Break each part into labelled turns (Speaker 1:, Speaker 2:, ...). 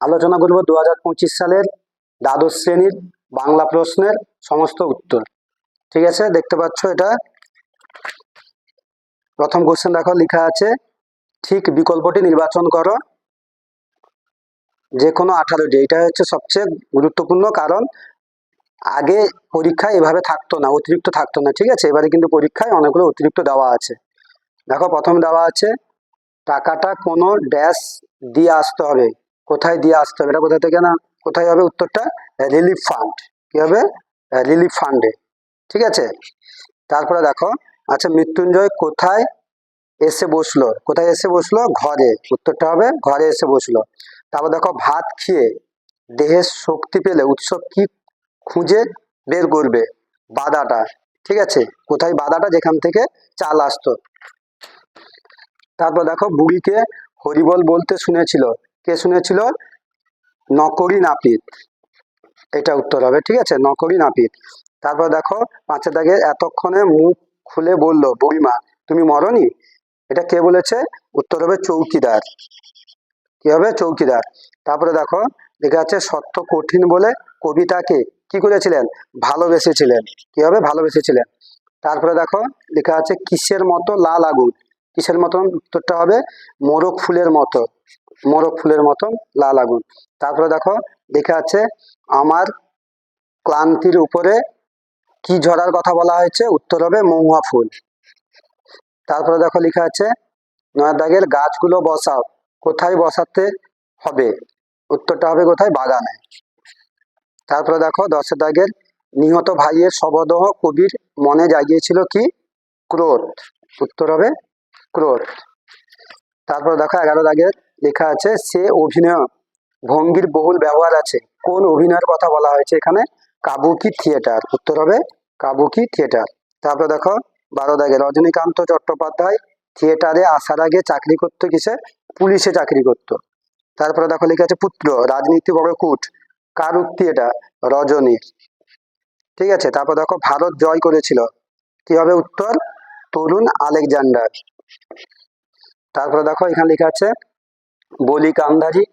Speaker 1: আলোচনা করব দু হাজার পঁচিশ সালের দ্বাদশ শ্রেণির বাংলা প্রশ্নের সমস্ত উত্তর। ঠিক আছে? দেখতে পাচ্ছ এটা? প্রথম কোশ্চেন দেখো, লেখা আছে, ঠিক বিকল্পটি নির্বাচন করো। যে কোনো আঠারোটি, এটা হচ্ছে সবচেয়ে গুরুত্বপূর্ণ কারণ আগে পরীক্ষায় এভাবে থাকতো না, অতিরিক্ত থাকতো না, ঠিক আছে? এবারে কিন্তু পরীক্ষায় অনেকগুলো অতিরিক্ত দেওয়া আছে। দেখো, প্রথম দেওয়া আছে, টাকাটা কোনো ড্যাশ দিয়ে আসতে হবে। কোথায় দিয়ে আসতে হবে? এটা কোথা থেকে না? কোথায় হবে উত্তরটা? রিলিফ ফান্ড কি হবে? রিলিফ ফান্ডে ঠিক আছে? তারপরে দেখো আচ্ছা মৃত্যুঞ্জয় কোথায় এসে বসল? কোথায় এসে বসল? ঘরে। উত্তরটা হবে, ঘরে এসে বসল। তারপর দেখো, ভাত খেয়ে দেহের শক্তি পেলে উৎসব কি খুঁজে বের করবে? বাদাটা। ঠিক আছে? কোথায় বাদাটা? যেখান থেকে চাল আসতো। তারপর দেখো, বুড়িকে হরিবল বলতে শুনেছিল। কে শুনেছিল? নকরি নাপিত। এটা উত্তর হবে, ঠিক আছে? নকরি নাপিত। তারপর দেখো, পাঁচের দাগে এতক্ষণে মুখ খুলে বলল, বুড়িমা, তুমি মরনি? এটা কে বলেছে? উত্তর হবে, চৌকিদার। কি হবে? চৌকিদার। তারপরে দেখো, লেখা আছে, সত্য কঠিন বলে কবিতাকে কি করেছিলেন? ভালোবেসেছিলেন। কি হবে? ভালোবেসেছিলেন। তারপরে দেখো, লেখা আছে, কিসের মতো লাল আগুন? কিসের মতন? উত্তরটা হবে, মোরগ ফুলের মতো। মোরগ ফুলের মতন লাল আগুন। তারপরে দেখো লেখা আছে আমার ক্লান্তির উপরে কি ঝরার কথা বলা হয়েছে? উত্তর হবে মহুয়া ফুল। তারপরে দেখো লেখা আছে, নয় দাগের গাছগুলো বসাও, কোথায় বসাতে হবে? উত্তরটা হবে কোথায়? বাগানে। তারপরে দেখো দশের দাগের নিহত ভাইয়ের শবদহ কবির মনে জাগিয়েছিল কি? ক্রোধ। উত্তর হবে ক্রোধ। তারপর দেখো, এগারো দাগের লেখা আছে, সে অভিনয়, ভঙ্গির বহুল ব্যবহার আছে। কোন অভিনয়ের কথা বলা হয়েছে এখানে? Kabuki theatre. উত্তর হবে কাবুকি থিয়েটার। তারপর দেখো বারো দাগে রজনীকান্ত চট্টোপাধ্যায় থিয়েটারে আসার আগে চাকরি করতো কিসে? পুলিশে চাকরি করতো। তারপরে দেখো লেখা আছে পুত্র, রাজনীতি বড় কুট কার উক্তি এটা রজনীর ঠিক আছে, তারপর দেখো ভারত জয় করেছিল। কি হবে উত্তর? তরুণ আলেকজান্ডার। তারপরে দেখো এখানে লেখা আছে বলি কান্ধারি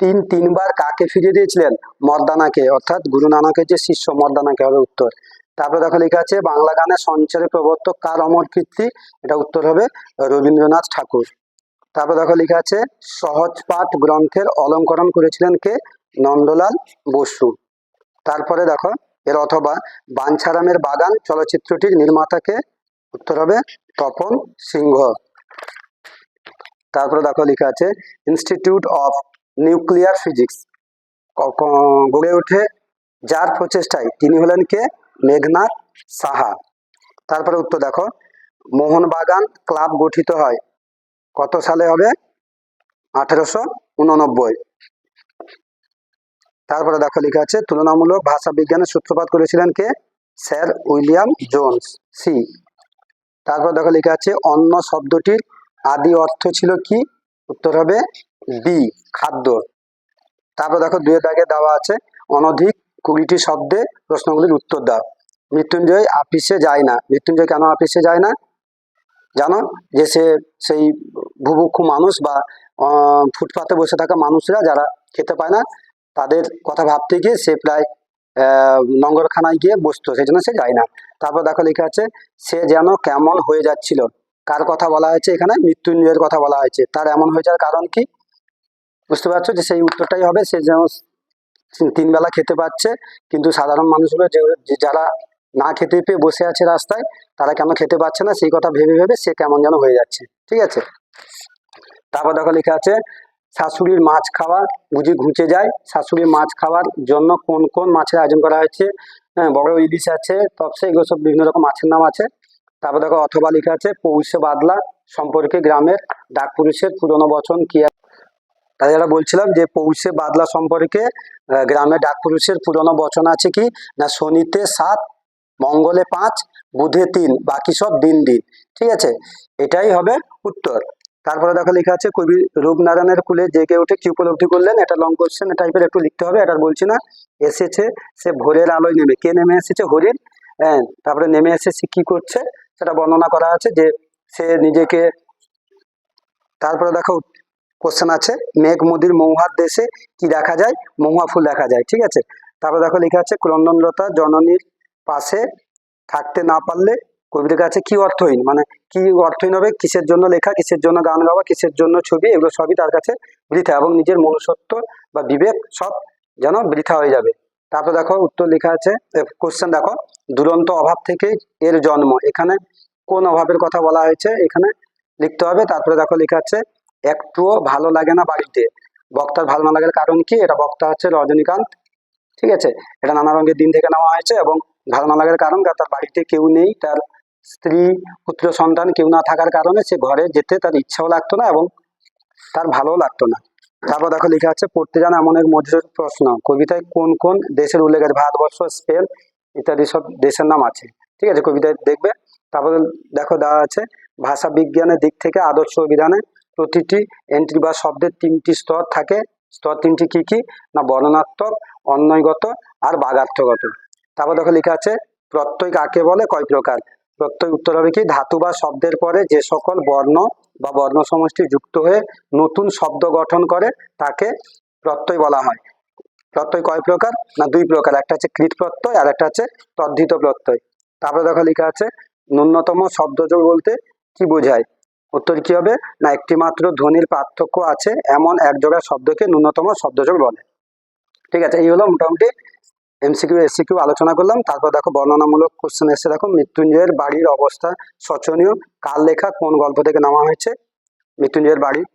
Speaker 1: তিন, তিনবার কাকে ফিরিয়ে দিয়েছিলেন? মর্দানাকে, অর্থাৎ গুরু নানকের যে শিষ্য, মর্দানাকে হবে উত্তর। তারপরে দেখো লেখা আছে, বাংলা গানের সঞ্চারের প্রবর্তক কার অমর কীর্তি? এটা উত্তর হবে রবীন্দ্রনাথ ঠাকুর। তারপর দেখো লেখা আছে, সহজ পাঠ গ্রন্থের অলঙ্করণ করেছিলেন কে? নন্দলাল বসু। তারপরে দেখো, এর অথবা বাঞ্ছারামের বাগান চলচ্চিত্রটির নির্মাতাকে উত্তর হবে তপন সিংহ। তারপরে দেখো লেখা আছে ইনস্টিটিউট অফ নিউক্লিয়ার ফিজিক্স গড়ে ওঠে যার প্রচেষ্টায় তিনি হলেন কে? মেঘনাথ সাহা। তারপরে উত্তর দেখো, মোহনবাগান ক্লাব গঠিত হয় কত সালে হবে? আঠেরোশো উননব্বই। তারপরে দেখো লেখা আছে, তুলনামূলক ভাষা বিজ্ঞানের সূত্রপাত করেছিলেন কে? Sir William Jones, C. তারপর দেখো লেখা আছে, অন্য শব্দটির আদি অর্থ ছিল কি? উত্তর হবে বি খাদ্য। তারপর দেখো দুয়ে দাগে দেওয়া আছে, অনধিক কুড়িটি শব্দে প্রশ্নগুলির উত্তর দাও। মৃত্যুঞ্জয় আপিসে যায় না। মৃত্যুঞ্জয় কেন আপিসে যায় না? জানো যে সে সেই ভুভুক্ষু মানুষ বা ফুটপাতে বসে থাকা মানুষরা যারা খেতে পায় না, তাদের কথা ভাবতে গিয়ে সে প্রায় নঙ্গরখানায় গিয়ে বসতো, সেই জন্য সে যায় না। তারপর দেখো লেখা আছে, সে যেন কেমন হয়ে যাচ্ছিল। কার কথা বলা হয়েছে এখানে? মৃত্যুঞ্জয়ের কথা বলা হয়েছে। তার এমন হয়ে যাওয়ার কারণ কি? বুঝতে পারছ যে সেই উত্তরটাই হবে। সে যেন তিন বেলা খেতে পাচ্ছে কিন্তু সাধারণ মানুষগুলো যে যারা না খেতে পেয়ে বসে আছে রাস্তায়, তারা কেন খেতে পাচ্ছে না? সেই কথা ভেবে ভেবে সে কেমন যেন হয়ে যাচ্ছে। ঠিক আছে? তারপর দেখো লেখা আছে, শাশুড়ির মাছ খাওয়া বুঝি ঘুচে যায়। শাশুড়ির মাছ খাওয়ার জন্য কোন কোন মাছের আয়োজন করা হয়েছে? হ্যাঁ বড় ইলিশ আছে, তপসে, এগুলো সব বিভিন্ন রকম মাছের নাম আছে। তারপর দেখো অথবা লেখা আছে, পৌষে বাদলা সম্পর্কে গ্রামের ডাক পুরুষের পুরনো বচন কি? তাই যারা বলছিলাম যে পৌষে বাদলা সম্পর্কে গ্রামে ডাক পুরুষের পুরনো বচন আছে কি? না শনিতে সাত, মঙ্গলে পাঁচ, বুধে তিন, বাকি সব দিন দিন। ঠিক আছে? এটাই হবে উত্তর। তারপরে দেখো লেখা আছে, কবি রূপনারায়ণের কুলে জেগে উঠে কি উপলব্ধি করলেন? এটা লং কোশ্চেন টাইপের একটু লিখতে হবে এটা বলছি না। এসেছে, সে ভোরের আলোয় নেমে। কে নেমে এসেছে? হরিণ। হ্যাঁ তারপরে নেমে এসে সে কি করছে? সেটা বর্ণনা করা আছে যে সে নিজেকে, তারপরে দেখো কোশ্চেন আছে, মেঘ, মুদির, মৌহার দেশে কি দেখা যায়? মহুয়া ফুল দেখা যায়, ঠিক আছে? তারপর দেখো লেখা আছে ক্রন্দনলতা জননীর পাশে থাকতে না পারলে কবিতার কাছে কি অর্থহীন? মানে কি অর্থহীন হবে? কিসের জন্য লেখা? কিসের জন্য গান গাওয়া? কিসের জন্য ছবি? এগুলো সবই তার কাছে বৃথা এবং নিজের মনুষ্যত্ব বা বিবেক সব যেন বৃথা হয়ে যাবে। তারপর দেখো উত্তর লেখা আছে কোশ্চেন দেখো, দুরন্ত অভাব থেকে এর জন্ম। এখানে কোন অভাবের কথা বলা হয়েছে? এখানে লিখতে হবে, তারপরে দেখো লেখা আছে, একটুও ভালো লাগে না বাড়িতে। বক্তার ভালো না লাগার কারণ কি? এটা বক্তা হচ্ছে রজনীকান্ত, ঠিক আছে? এটা নানা রঙের দিন থেকে নেওয়া হয়েছে এবং ভালো না লাগার কারণ তার বাড়িতে কেউ নেই, তার স্ত্রী, পুত্র, সন্তান কেউ না থাকার কারণে সে ঘরে যেতে তার ইচ্ছাও লাগতো না এবং তার ভালোও লাগতো না। তারপর দেখো লেখা আছে, পড়তে জানা এমন এক মজুর প্রশ্ন। কবিতায় কোন কোন দেশের উল্লেখ আছে? ভারতবর্ষ, স্পেন ইত্যাদি সব দেশের নাম আছে। ঠিক আছে, কবিতায় দেখবে। তারপরে দেখো দেওয়া আছে, ভাষা বিজ্ঞানের দিক থেকে আদর্শ অভিধানে প্রতিটি এন্ট্রি বা শব্দের তিনটি স্তর থাকে। স্তর তিনটি কি কি? না, বর্ণনাত্মক, অন্বয়গত আর বাগার্থগত। তারপর দেখো লেখা আছে, প্রত্যয় কাকে বলে? কয় প্রকার? প্রত্যয় উত্তর হবে কি? ধাতু বা শব্দের পরে যে সকল বর্ণ বা বর্ণ সমষ্টি যুক্ত হয়ে নতুন শব্দ গঠন করে, তাকে প্রত্যয় বলা হয়। প্রত্যয় কয় প্রকার? না, দুই প্রকার। একটা হচ্ছে কৃত প্রত্যয়, আর একটা হচ্ছে তদ্ধিত প্রত্যয়। তারপরে দেখো লেখা আছে, ন্যূনতম শব্দযোগ বলতে কি বোঝায়? উত্তর কি হবে? না একটি মাত্র ধ্বনির পার্থক্য আছে, এমন এক জোড়া শব্দকে ন্যূনতম শব্দযোগ বলে। ঠিক আছে, এই হলো মোটামুটি এমসিকিউ এসসিকিউ আলোচনা করলাম। তারপর দেখো বর্ণনামূলক কোশ্চেন এসে দেখো, মৃত্যুঞ্জয়ের বাড়ির অবস্থা শোচনীয়। কার লেখা কোন গল্প থেকে নেওয়া হয়েছে? মৃত্যুঞ্জয়ের বাড়ির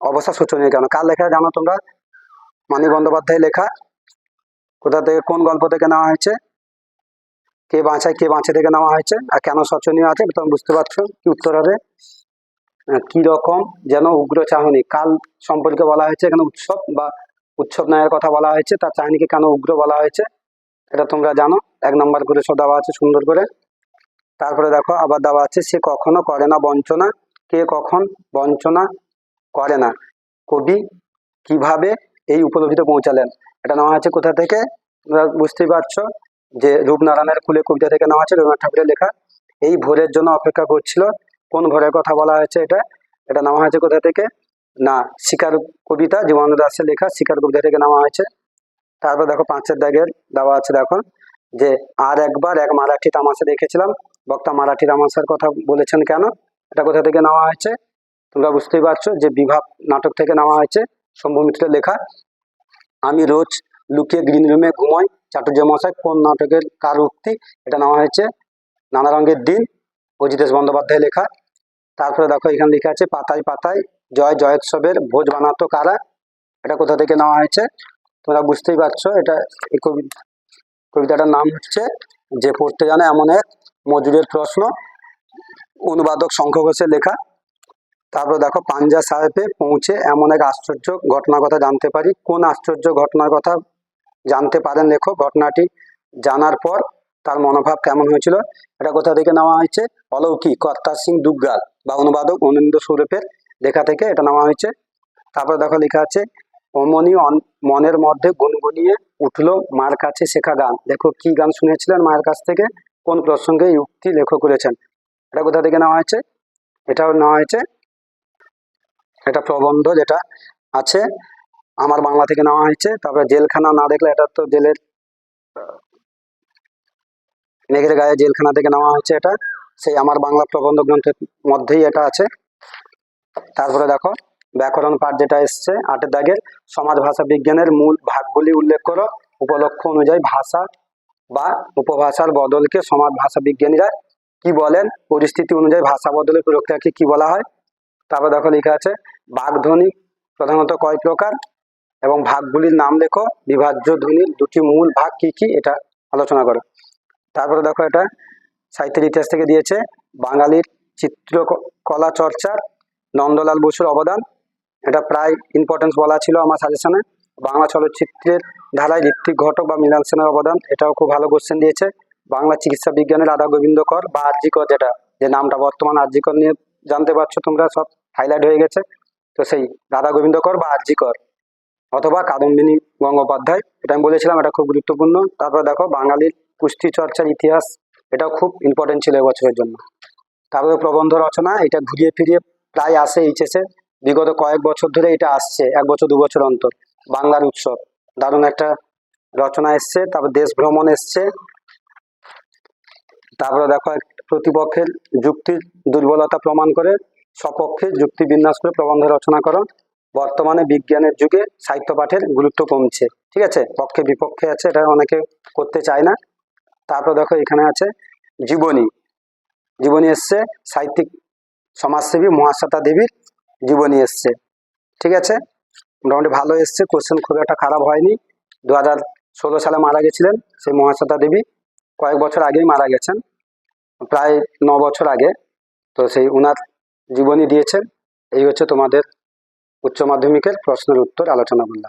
Speaker 1: অবস্থা শোচনীয় কেন? কার লেখা জানো তোমরা? মানিক বন্দ্যোপাধ্যায় লেখা। কোথা থেকে, কোন গল্প থেকে নেওয়া হয়েছে? কে বাঁচায়, কে বাঁচে থেকে নেওয়া হয়েছে? আর কেন শোচনীয় আছে? তুমি বুঝতে পারছ কি উত্তর হবে? কি রকম যেন উগ্র চাহনি। কাল সম্পর্কে বলা হয়েছে এখানে উৎসব বা উৎসব ন্যায়ের কথা বলা হয়েছে, তার চাহনিকে কেন উগ্র বলা হয়েছে, এটা তোমরা জানো। এক নম্বর করে সব দেওয়া আছে সুন্দর করে। তারপরে দেখো, আবার দেওয়া আছে, সে কখনো করে না বঞ্চনা, কে কখন বঞ্চনা করে না। কবি কীভাবে এই উপলব্ধিতে পৌঁছালেন? এটা নেওয়া হয়েছে কোথা থেকে? তোমরা বুঝতেই পারছ যে রূপনারায়ণের কুলে কবিতা থেকে নেওয়া আছে, রবীন্দ্রনাথ ঠাকুরের লেখা। এই ভোরের জন্য অপেক্ষা করছিল। কোন ভোরের কথা বলা হয়েছে এটা? এটা নেওয়া হয়েছে কোথা থেকে? না, শিকার কবিতা জীবন দাসের লেখা, শিকার কবিতা থেকে নেওয়া হয়েছে। তারপর দেখো পাঁচের দাগের দেওয়া আছে দেখো, যে আর একবার এক মারাঠি তামাশা দেখেছিলাম। বক্তা মারাঠি তামাশার কথা বলেছেন কেন? এটা কোথা থেকে নেওয়া হয়েছে? তোমরা বুঝতেই পারছ যে বিভাব নাটক থেকে নেওয়া হয়েছে, শম্ভু মিত্রের লেখা। আমি রোজ লুকিয়ে গ্রিন রুমে ঘুমাই। চাটুর্য মশাই কোন নাটকের কার উক্তি? এটা নেওয়া হয়েছে নানা রঙের দিন। অজিতেশ বন্দ্যোপাধ্যায় লেখা। তারপরে দেখো এখানে লেখা আছে, পাতায় পাতায় জয় জয়োৎসবের ভোজ বানাতো কারা? এটা কোথা থেকে নেওয়া হয়েছে? তোমরা বুঝতেই পারছ, এটা এই কবি, কবিতাটার নাম হচ্ছে যে পড়তে জানে এমন এক মজুরের প্রশ্ন অনুবাদক শঙ্খ ঘোষের লেখা। তারপর দেখো, পাঞ্জা সাহেবে পৌঁছে এমন এক আশ্চর্য ঘটনার কথা জানতে পারি। কোন আশ্চর্য ঘটনার কথা জানতে পারেন লেখো ঘটনাটি জানার পর তার মনোভাব কেমন হয়েছিল? এটা কোথা থেকে নেওয়া হয়েছে? অলৌকিক কর্তা সিং দুগ্গাল বা অনুবাদক অনিন্দ সুরেপের লেখা থেকে এটা নেওয়া হয়েছে। তারপর দেখো লেখা আছে, অমনি মনের মধ্যে গুনগুনিয়ে উঠল মার কাছে শেখা গান। দেখো কি গান শুনেছিলেন মায়ের কাছ থেকে? কোন প্রসঙ্গে উক্তি লেখক করেছেন? এটা কোথা থেকে নেওয়া হয়েছে? এটাও নেওয়া হয়েছে। এটা প্রবন্ধ যেটা আছে, আমার বাংলা থেকে নেওয়া হয়েছে। তারপরে জেলখানা না দেখলে এটা তো জেলের, মেঘের গায়ে জেলখানা থেকে নেওয়া হয়েছে এটা। সেই আমার বাংলা প্রবন্ধ গ্রন্থের মধ্যেই এটা আছে। তারপরে দেখো, ব্যাকরণ পাঠ যেটা এসছে আটের দাগের সমাজ ভাষা বিজ্ঞানের মূল ভাগগুলি উল্লেখ করো। উপলক্ষ অনুযায়ী ভাষা বা উপভাষার বদলকে সমাজ ভাষা বিজ্ঞানীরা কি বলেন? পরিস্থিতি অনুযায়ী ভাষা বদলের প্রক্রিয়াকে কি বলা হয়? তারপর দেখো লেখা আছে, বাগধ্বনি প্রধানত কয় প্রকার? এবং ভাগগুলির নাম লেখো, বিভাজ্য ধ্বনির দুটি মূল ভাগ কি কি? এটা আলোচনা করো। তারপরে দেখো এটা সাহিত্যের ইতিহাস থেকে দিয়েছে, বাঙালির চিত্রকলা চর্চার নন্দলাল বসুর অবদান। এটা প্রায় ইম্পর্টেন্স বলা ছিল আমার সাজেশনে বাংলা চলচ্চিত্রের ধারায় ঋত্বিক ঘটক বা মৃণাল সেনের অবদান, এটাও খুব ভালো কোশ্চেন দিয়েছে। বাংলা চিকিৎসা বিজ্ঞানের রাধা গোবিন্দ কর বা আরজিকর যেটা, যে নামটা বর্তমান আরজিকর নিয়ে জানতে পারছ তোমরা, সব হাইলাইট হয়ে গেছে। তো সেই রাধা গোবিন্দ কর বা আরজিকর অথবা কাদম্বিনী গঙ্গোপাধ্যায়, এটা আমি বলেছিলাম, এটা খুব গুরুত্বপূর্ণ। তারপর দেখো, বাঙালির কুস্তি চর্চার ইতিহাস, এটাও খুব ইম্পর্টেন্ট ছিল এবছরের জন্য। তারপরে প্রবন্ধ রচনা, এটা ঘুরিয়ে ফিরিয়ে প্রায় আসে এইচএসে বিগত কয়েক বছর ধরে এটা আসছে, এক বছর, দু বছর অন্তর। বাংলার উৎসব। দারুণ একটা রচনা এসছে, তারপর দেশ ভ্রমণ এসছে। তারপরে দেখো প্রতিপক্ষের যুক্তির দুর্বলতা প্রমাণ করে, সপক্ষে যুক্তি বিন্যাস করে প্রবন্ধ রচনা করো। বর্তমানে বিজ্ঞানের যুগে সাহিত্য পাঠের গুরুত্ব কমছে। ঠিক আছে? পক্ষে বিপক্ষে আছে, এটা অনেকে করতে চায় না। তারপর দেখো, এখানে আছে জীবনী। জীবনী এসছে, সাহিত্যিক সমাজসেবী মহাশ্বেতা দেবীর জীবনী এসছে। ঠিক আছে? মোটামুটি ভালো এসছে কোশ্চেন খুব একটা খারাপ হয়নি। দু হাজার ষোলো সালে মারা গেছিলেন সেই মহাশ্বেতা দেবী। কয়েক বছর আগেই মারা গেছেন, প্রায় ন বছর আগে। তো সেই উনার জীবনী দিয়েছেন। এই হচ্ছে তোমাদের উচ্চ মাধ্যমিকের প্রশ্নের উত্তর আলোচনা করলাম।